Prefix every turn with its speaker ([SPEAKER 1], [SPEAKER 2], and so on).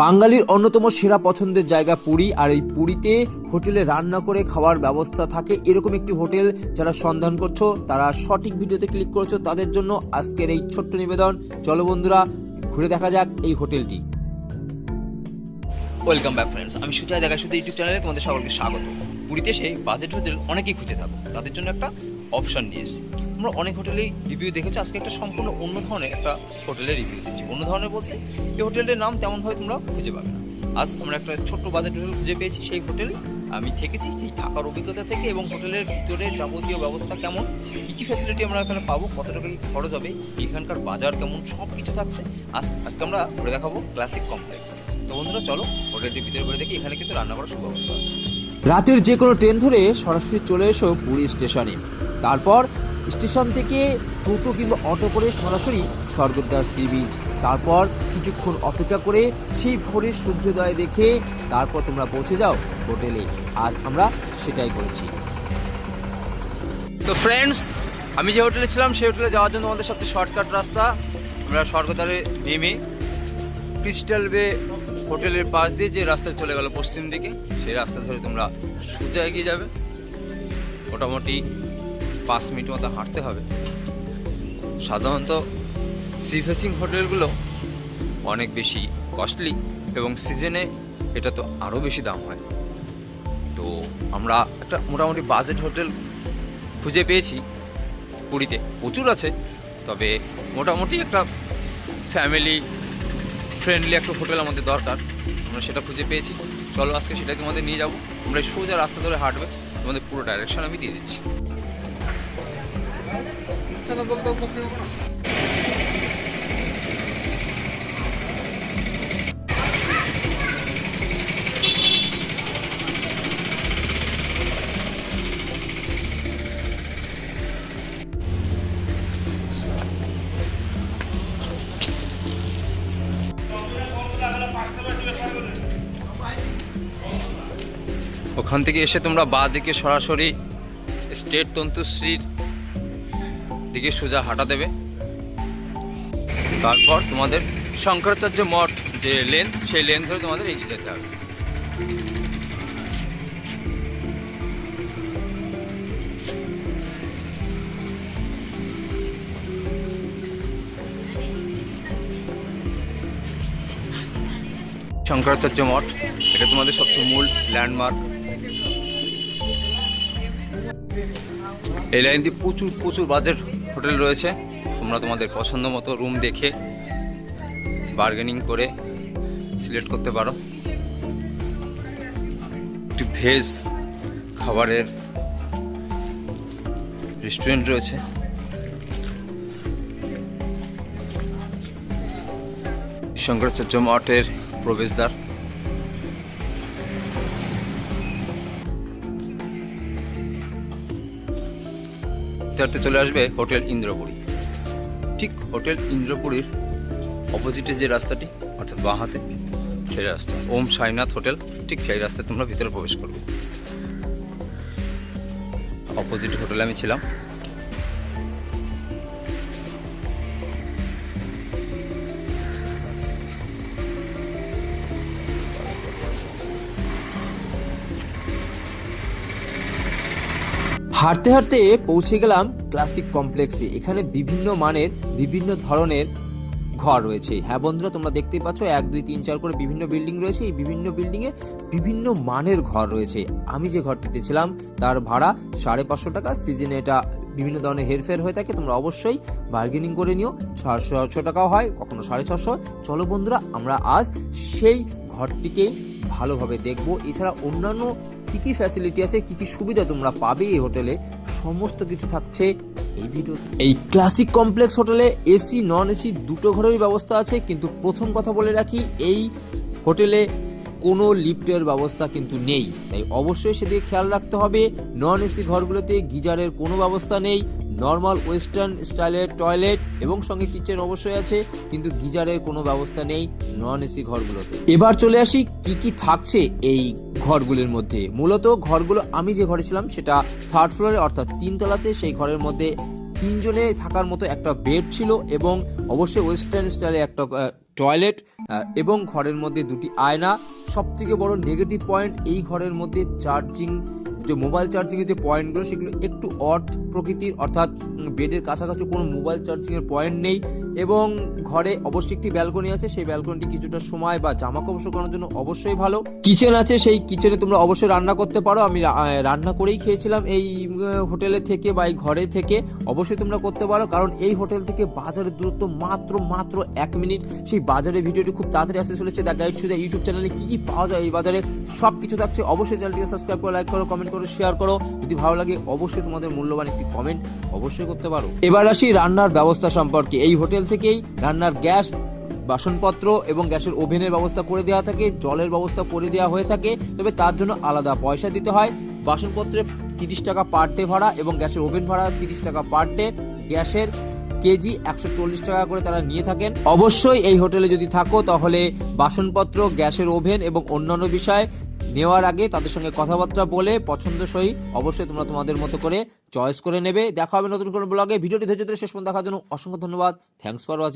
[SPEAKER 1] বাঙালির অন্যতম সেরা পছন্দের জায়গা পুরী, আর এই পুরীতে হোটেলে রান্না করে খাওয়ার ব্যবস্থা থাকে। এরকম একটি হোটেল যারা সন্ধান করছ, তারা সঠিক ভিডিওতে ক্লিক করেছ, তাদের জন্য আজকের এই ছোট্ট নিবেদন। চলো বন্ধুরা, ঘুরে দেখা যাক এই হোটেলটি।
[SPEAKER 2] ওয়েলকাম ব্যাক ফ্রেন্ডস আমি সুজয় দেখা শুধু ইউটিউব চ্যানেলে তোমাদের সকলকে স্বাগত। পুরীতে এসে বাজেট হোটেল অনেকেই খুঁজে থাকো। তাদের জন্য একটা অপশন নিয়ে এসেছি। তোমরা অনেক হোটেলেই রিভিউ দেখেছ। আজকে একটা সম্পূর্ণ অন্য ধরনের একটা হোটেলের রিভিউ দিচ্ছি। অন্য ধরনের বলতে, এই হোটেলের নাম তেমনভাবে তোমরা খুঁজে পাবে না। আজ আমরা একটা ছোট্ট বাজেট হোটেল খুঁজে পেয়েছি। সেই হোটেলে আমি থেকেছি, সেই থাকার অভিজ্ঞতা থেকে এবং হোটেলের ভিতরে যাবতীয় ব্যবস্থা কেমন, কী কী ফ্যাসিলিটি আমরা এখানে পাবো, কত টাকা কি খরচ হবে, এখানকার বাজার কেমন সব কিছু থাকছে। আজ, আজকে আমরা ঘুরে দেখাবো ক্লাসিক কমপ্লেক্স তো বন্ধুরা, চলো হোটেলটির ভিতরে ঘুরে দেখি। এখানে কিন্তু রান্না করার সুব্যবস্থা আছে।
[SPEAKER 1] রাতের যে কোনো ট্রেন ধরে সরাসরি চলে এসো পুরী স্টেশনে। তারপর স্টেশন থেকে টোটো কিংবা অটো করে সরাসরি স্বর্গদ্বার সি বিচ তারপর কিছুক্ষণ অপেক্ষা করে সেই ভোরের সূর্যোদয় দেখে তারপর তোমরা পৌঁছে যাও হোটেলে। আজ আমরা সেটাই করেছি।
[SPEAKER 2] তো ফ্রেন্ডস আমি যে হোটেলে ছিলাম, সেই হোটেলে যাওয়ার জন্য আমাদের সবচেয়ে শর্টকাট রাস্তা, আমরা স্বর্গদ্বারে নেমে ক্রিস্টাল বে হোটেলের পাশ দিয়ে যে রাস্তা চলে গেল পশ্চিম দিকে, সেই রাস্তা ধরে তোমরা সোজা এগিয়ে যাবে। মোটামুটি পাঁচ মিনিট মতো হাঁটতে হবে। সাধারণত সি ফেসিং হোটেলগুলো অনেক বেশি কস্টলি এবং সিজনে এটা তো আরও বেশি দাম হয়। তো আমরা একটা মোটামুটি বাজেট হোটেল খুঁজে পেয়েছি। পুরীতে প্রচুর আছে, তবে মোটামুটি একটা ফ্যামিলি ফ্রেন্ডলি একটা হোটেল আমাদের দরকার। আমরা সেটা খুঁজে পেয়েছি। চলো আজকে সেটাই তোমাদের নিয়ে যাব। এই সোজা রাস্তা ধরে হাঁটবে। তোমাদের পুরো ডাইরেকশন আমি দিয়ে দিচ্ছি। ওখান থেকে এসে তোমরা বা দিকে সরাসরি স্টেট তন্তুশ্রীর দিকে সোজা হাঁটা দেবে। তারপর তোমাদের শঙ্করাচার্য মঠ যে লেন, সেই লেন ধরে তোমাদের এগিয়ে যেতে হবে। শঙ্করাচার্য মঠ, এটা তোমাদের সবচেয়ে মূল ল্যান্ডমার্ক এই লাইন দিয়ে প্রচুর প্রচুর বাজেট হোটেল রয়েছে। তোমরা তোমাদের পছন্দ মতো রুম দেখে বার্গেনিং করে সিলেক্ট করতে পারো। একটি ভেজ খাবারের রেস্টুরেন্ট রয়েছে। শঙ্করাচার্য মঠের প্রবেশদ্বার। তারতে চলে আসবে হোটেল ইন্দ্রপুরী। ঠিক হোটেল ইন্দ্রপুরীর অপোজিটে যে রাস্তাটি, অর্থাৎ বাঁ হাতে, সেই রাস্তা। ওম সাইনাথ হোটেল, ঠিক সেই রাস্তায় তোমরা ভিতরে প্রবেশ করবে। অপোজিট হোটেলে আমি ছিলাম।
[SPEAKER 1] হাঁটতে হাঁটতে পৌঁছে গেলাম ক্লাসিক কমপ্লেক্সে এখানে বিভিন্ন মানের, বিভিন্ন ধরনের ঘর রয়েছে। হ্যাঁ বন্ধুরা, তোমরা দেখতেই পাচ্ছ এক, দুই, তিন, চার করে বিভিন্ন বিল্ডিং রয়েছে। এই বিভিন্ন বিল্ডিং এ বিভিন্ন মানের ঘর রয়েছে। আমি যে ঘরটিতে ছিলাম, তার ভাড়া সাড়ে পাঁচশো টাকা। সিজনে এটা বিভিন্ন ধরনের হেরফের হয়ে থাকে, তোমরা অবশ্যই বার্গেনিং করে নিও। ছশো ছশো টাকাও হয়, কখনো সাড়ে ছশো চলো বন্ধুরা, আমরা আজ সেই ঘরটিকেই ভালোভাবে দেখব। এছাড়া অন্যান্য কি কি ফ্যাসিলিটি আছে, কি কি সুবিধা তোমরা পাবে এই হোটেলে, সমস্ত কিছু থাকছে এই ভিডিওতে। এই ক্লাসিক কমপ্লেক্স হোটেলে এসি নন এসি দুটো ঘরেরই ব্যবস্থা আছে, কিন্তু প্রথম কথা বলে রাখি, এই হোটেলে কোনো লিফটের ব্যবস্থা কিন্তু নেই। তাই অবশ্যই সেদিকে খেয়াল রাখতে হবে। নন এসি ঘরগুলোতে গিজারের কোনো ব্যবস্থা নেই। নর্মাল ওয়েস্টার্ন স্টাইলের টয়লেট এবং সঙ্গে কিচেন অবশ্যই আছে, কিন্তু গিজারের কোনো ব্যবস্থা নেই নন এসি ঘরগুলোতে। এবার চলে আসি, কি কি থাকছে এই ঘরগুলির মধ্যে। মূলত ঘরগুলো আমি যে ঘরে ছিলাম সেটা থার্ড ফ্লোরে অর্থাৎ তিনতলাতে সেই ঘরের মধ্যে তিনজনে থাকার মতো একটা বেড ছিল এবং অবশ্যই ওয়েস্টার্ন স্টাইলে একটা টয়লেট এবং ঘরের মধ্যে দুটি আয়না। সব থেকে বড় নেগেটিভ পয়েন্ট এই ঘরের মধ্যে চার্জিং যে মোবাইল চার্জিংয়ের যে পয়েন্টগুলো সেগুলো একটু অড প্রকৃতির, অর্থাৎ বেডের কাছাকাছি কোনো মোবাইল চার্জিংয়ের পয়েন্ট নেই এবং ঘরে অবশ্যই একটি ব্যালকনি আছে। সেই ব্যালকনিটি কিছুটা সময় বা জামা কাপড় শুকানোর জন্য অবশ্যই ভালো। কিচেন আছে, সেই কিচেনে তোমরা অবশ্যই রান্না করতে পারো। আমি রান্না করেই খেয়েছিলাম এই হোটেলে থেকে বা এই ঘরে থেকে। অবশ্যই তোমরা করতে পারো, কারণ এই হোটেল থেকে বাজারের দূরত্ব মাত্র মাত্র এক মিনিট। সেই বাজারের ভিডিওটি খুব তাড়াতাড়ি আসতে চলেছে। দ্য গাইড সুদা ইউটিউব চ্যানেলে কী কী পাওয়া যায় এই বাজারে সব কিছু থাকছে। অবশ্যই চ্যানেলটিকে সাবস্ক্রাইব করো লাইক করো কমেন্ট করো শেয়ার করো। যদি ভালো লাগে, অবশ্যই তোমাদের মূল্যবান একটি কমেন্ট অবশ্যই করতে পারো। এবার আসি রান্নার ব্যবস্থা সম্পর্কে। এই হোটেল থেকেই রান্নার গ্যাস, বাসনপত্র এবং গ্যাসের ওভেনের ব্যবস্থা করে দেওয়া থাকে, জলের ব্যবস্থা করে দেওয়া হয়ে থাকে, তবে তার জন্য আলাদা পয়সা দিতে হয়। বাসনপত্রে তিরিশ টাকা পার ডে ভাড়া এবং গ্যাসের ওভেন ভাড়া তিরিশ টাকা পার ডে গ্যাসের কেজি একশো চল্লিশ টাকা করে তারা নিয়ে থাকেন। অবশ্যই এই হোটেলে যদি থাকো, তাহলে বাসনপত্র, গ্যাসের ওভেন এবং অন্যান্য বিষয় নেওয়ার আগে তাদের সঙ্গে কথাবার্তা বলে পছন্দসই অবশ্যই তোমরা তোমাদের মতো করে চয়েস করে নেবে। দেখা হবে নতুন কোনো ব্লগে ভিডিওটি ধৈর্য ধরে শেষ পর্যন্ত দেখার জন্য অসংখ্য ধন্যবাদ। Thanks for watching